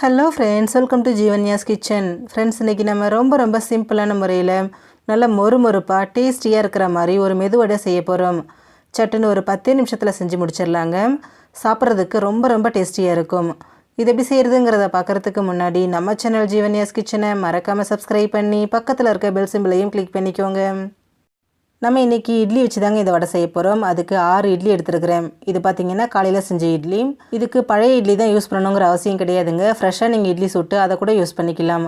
Hello friends welcome to Jeevanya's kitchen friends இன்றைக்கி நம்ம ரொம்ப ரொம்ப சிம்பிளான முறையில் நல்ல மொறு மொறுப்பாக டேஸ்டியாக இருக்கிற மாதிரி ஒரு மெதுவடை செய்ய போகிறோம் சட்டுன்னு ஒரு பத்தே நிமிஷத்தில் செஞ்சு முடிச்சிடலாங்க. சாப்பிட்றதுக்கு ரொம்ப ரொம்ப டேஸ்டியாக இருக்கும். இது எப்படி செய்கிறதுங்கிறத பார்க்குறதுக்கு முன்னாடி நம்ம சேனல் ஜீவன்யாஸ் கிச்சனை மறக்காமல் சப்ஸ்கிரைப் பண்ணி பக்கத்தில் இருக்க பெல் சிம்பிளையும் கிளிக் பண்ணிக்கோங்க. நம்ம இன்றைக்கி இட்லி வச்சு தாங்க இந்த வடை செய்ய போகிறோம் அதுக்கு ஆறு இட்லி எடுத்துருக்கிறேன். இது பார்த்திங்கன்னா காலையில் செஞ்ச இட்லி. இதுக்கு பழைய இட்லி தான் யூஸ் பண்ணணுங்கிற அவசியம் கிடையாதுங்க. ஃப்ரெஷ்ஷாக நீங்கள் இட்லி சுட்டு அதை கூட யூஸ் பண்ணிக்கலாம்.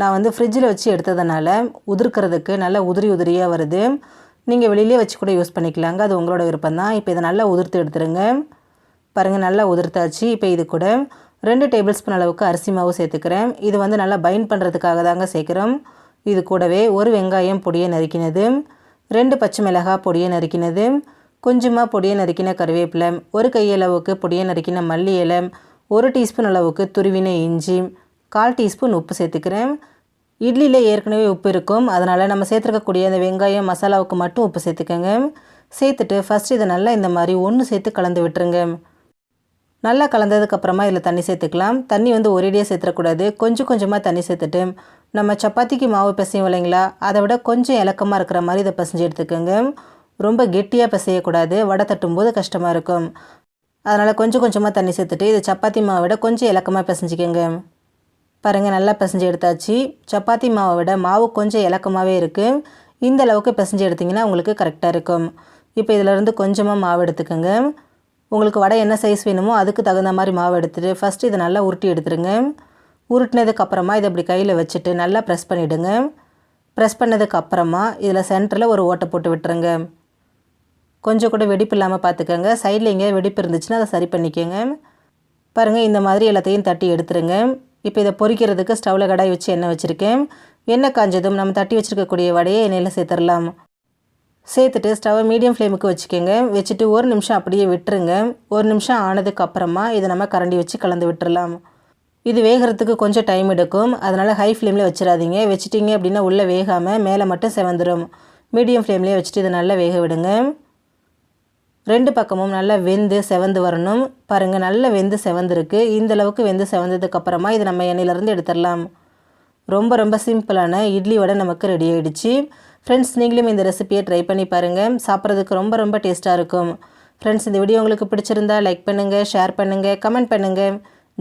நான் வந்து ஃப்ரிட்ஜில் வச்சு எடுத்ததுனால உதிர்க்கிறதுக்கு நல்லா உதிரி உதிரியாக வருது. நீங்கள் வெளியிலே வச்சு கூட யூஸ் பண்ணிக்கலாங்க. அது உங்களோட விருப்பம் தான். இப்போ இதை நல்லா உதிர்த்து எடுத்துருங்க. பாருங்கள் நல்லா உதிர்த்தாச்சு. இப்போ இது கூட ரெண்டு டேபிள் ஸ்பூன் அளவுக்கு அரிசி மாவு சேர்த்துக்கிறேன். இது வந்து நல்லா பைண்ட் பண்ணுறதுக்காக தாங்க சேர்க்குறோம். இது கூடவே ஒரு வெங்காயம் பொடியை நறுக்கினது. ரெண்டு பச்சை மிளகாய் பொடியை நறுக்கினது கொஞ்சமாக பொடியை நறுக்கின கருவேப்பிலை ஒரு கையளவுக்கு பொடியை நறுக்கின மல்லி இலை ஒரு டீஸ்பூன் அளவுக்கு துருவின இஞ்சி கால் டீஸ்பூன் உப்பு சேர்த்துக்கிறேன். இட்லியில் ஏற்கனவே உப்பு இருக்கும் அதனால் நம்ம சேர்த்துருக்கக்கூடிய அந்த வெங்காயம் மசாலாவுக்கு மட்டும் உப்பு சேர்த்துக்கோங்க. சேர்த்துட்டு ஃபஸ்ட் இதை நல்லா இந்த மாதிரி ஒன்று சேர்த்து கலந்து விட்டுருங்க. நல்லா கலந்ததுக்கப்புறமா இதில் தண்ணி சேர்த்துக்கலாம். தண்ணி வந்து ஒரேடியாக சேர்த்துடக்கூடாது கொஞ்சம் கொஞ்சமாக தண்ணி சேர்த்துட்டு நம்ம சப்பாத்திக்கு மாவு பிசையும் இல்லைங்களா? அதை விட கொஞ்சம் இலக்கமாக இருக்கிற மாதிரி இதை பிசைஞ்சு எடுத்துக்கோங்க. ரொம்ப கெட்டியாக பிசையக்கூடாது. வடை தட்டும்போது கஷ்டமாக இருக்கும். அதனால் கொஞ்சம் கொஞ்சமாக தண்ணி சேர்த்துட்டு இது சப்பாத்தி மாவை விட கொஞ்சம் இலக்கமாக பிசைஞ்சிக்கோங்க. பாருங்கள் நல்லா பிசைஞ்சு எடுத்தாச்சு. சப்பாத்தி மாவை விட மாவு கொஞ்சம் இலக்கமாகவே இருக்குது இந்த அளவுக்கு பிசைஞ்சு எடுத்திங்கன்னா உங்களுக்கு கரெக்டாக இருக்கும். இப்போ இதிலேருந்து கொஞ்சமாக மாவு எடுத்துக்கோங்க. உங்களுக்கு வடை என்ன சைஸ் வேணுமோ அதுக்கு தகுந்த மாதிரி மாவு எடுத்துகிட்டு ஃபஸ்ட்டு இதை நல்லா உருட்டி எடுத்துருங்க. உருட்டினதுக்கப்புறமா இதை இப்படி கையில் வச்சுட்டு நல்லா ப்ரெஸ் பண்ணிவிடுங்க ப்ரெஸ் பண்ணதுக்கப்புறமா இதில் சென்டரில் ஒரு ஓட்டை போட்டு விட்டுருங்க. கொஞ்சம் கூட வெடிப்பு இல்லாமல் பார்த்துக்கோங்க சைடில் எங்கேயாவது வெடிப்பு இருந்துச்சுன்னா அதை சரி பண்ணிக்கோங்க. பாருங்கள் இந்த மாதிரி எல்லாத்தையும் தட்டி எடுத்துருங்க. இப்போ இதை பொறிக்கிறதுக்கு ஸ்டவ்வில் கடாய் வச்சு எண்ணெய் வச்சுருக்கேன். எண்ணெய் காஞ்சதும் நம்ம தட்டி வச்சுருக்கக்கூடிய வடையை எண்ணெயில் சேர்த்துடலாம். சேர்த்துட்டு ஸ்டவ்வை மீடியம் ஃப்ளேமுக்கு வச்சுக்கோங்க. வச்சுட்டு ஒரு நிமிஷம் அப்படியே விட்டுருங்க. ஒரு நிமிஷம் ஆனதுக்கு அப்புறமா இதை நம்ம கரண்டி வச்சு கலந்து விட்டுறலாம். இது வேகிறதுக்கு கொஞ்சம் டைம் எடுக்கும். அதனால் ஹை ஃப்ளேமில் வச்சிடாதீங்க வச்சுட்டிங்க அப்படின்னா உள்ளே வேகாமல் மேலே மட்டும் செவந்துடும் மீடியம் ஃப்ளேம்லேயே வச்சுட்டு இதை நல்லா வேக விடுங்க. ரெண்டு பக்கமும் நல்லா வெந்து செவந்து வரணும். பாருங்கள் நல்லா வெந்து செவந்துருக்கு. இந்த அளவுக்கு வெந்து செவந்ததுக்கப்புறமா இதை நம்ம எண்ணெயிலேருந்து எடுத்துடலாம் ரொம்ப ரொம்ப சிம்பிளான இட்லி வடை நமக்கு ரெடி ஆகிடுச்சு ஃப்ரெண்ட்ஸ் நீங்களும் இந்த ரெசிபியை ட்ரை பண்ணி பாருங்கள் சாப்பிட்றதுக்கு ரொம்ப ரொம்ப டேஸ்ட்டாக இருக்கும். ஃப்ரெண்ட்ஸ் இந்த வீடியோ உங்களுக்கு பிடிச்சிருந்தா லைக் பண்ணுங்கள் ஷேர் பண்ணுங்கள் கமெண்ட் பண்ணுங்கள்